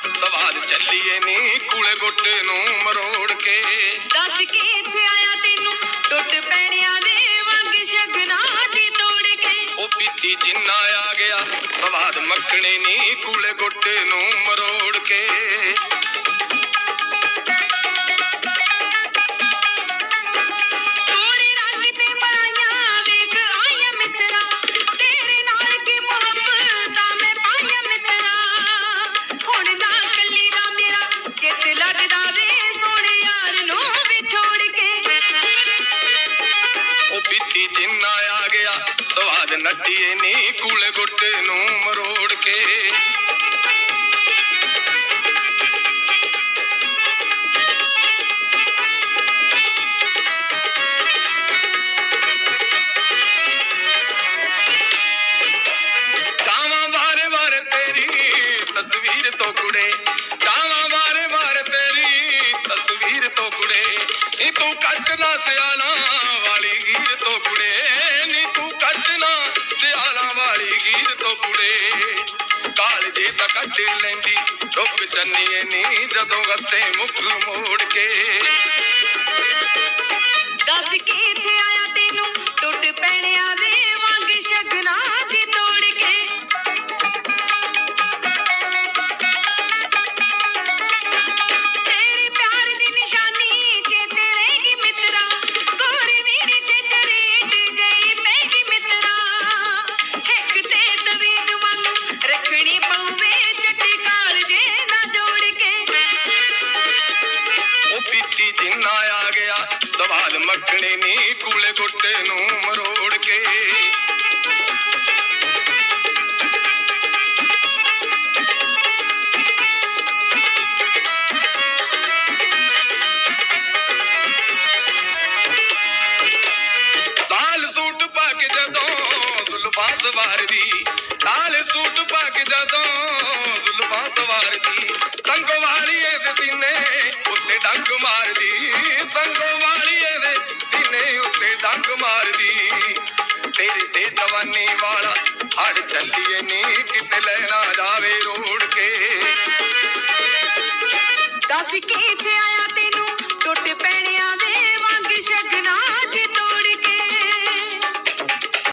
ਨੱਟੀਏ ਨੀ ਕੂਲੇ ਗੁੱਟ ਨੂੰ ਮਰੋੜ ਕੇ। ਦੱਸ ਕੇ ਇੱਥੇ ਆਇਆ ਤੈਨੂੰ ਟੁੱਟ ਪੈਣਿਆਂ ਦੇ ਵੰਗ ਸ਼ਗਨਾ ਦੀ ਤੋੜ ਕੇ। ਉਹ ਪੀਤੀ ਜਿੰਨਾ ਆ ਗਿਆ ਸਵਾਦ ਮੱਖਣੇ ਨੀ ਕੂਲੇ ਗੁੱਟ ਨੂੰ ਮਰੋੜ ਨੱਟੀਏ ਨੀ ਕੂਲੇ ਗੁੱਟ ਨੂੰ ਮਰੋੜ ਕੇ। ਚਾਵਾਂ ਵਾਰੇ ਵਾਰੇ ਤੇਰੀ ਤਸਵੀਰ ਤੋਂ ਕੁੜੇ। ਚਾਵਾਂ ਮਾਰੇ ਵਾਰੇ ਤੇਰੀ ਤਸਵੀਰ ਤੋਂ ਕੁੜੇ। ਇਹ ਤੂੰ ਕੱਟ ਨਾ ਸਿਆਣਾ ਵਾਲੀ। ਤੋਂ ਕੁੜੇ ਕਾਲਜੇ ਤਾਂ ਕੱਟ ਲੈਂਦੀ ਧੁੱਪ ਚੰਨੀਏ ਨੀ ਜਦੋਂ ਗੱਸੇ ਮੁਖ ਮੋੜ ਕੇ। ਮੱਖਣੀ ਨੀ ਕੂਲੇ ਕੋਟੇ ਨੂੰ ਮਰੋੜ ਕੇ। ਲਾਲ ਸੂਟ ਪਾ ਕੇ ਜਦੋਂ ਜ਼ੁਲਫਾਂ ਸਵਾਰ ਦੀ ਲਾਲ ਸੂਟ ਪਾ ਕੇ ਜਦੋਂ ਜ਼ੁਲਫਾਂ ਸਵਾਰ ਦੀ ਸੰਗੋ ਵਾਲੀਏ ਦੇ ਸੀਨੇ ਉੱਤੇ ਡੰਗ ਮਾਰਦੀ ਸੰਗੋ ਜਵਾਨੀ ਵਾਲਾ ਹੜ ਚੱਲੀਏ ਨੀ।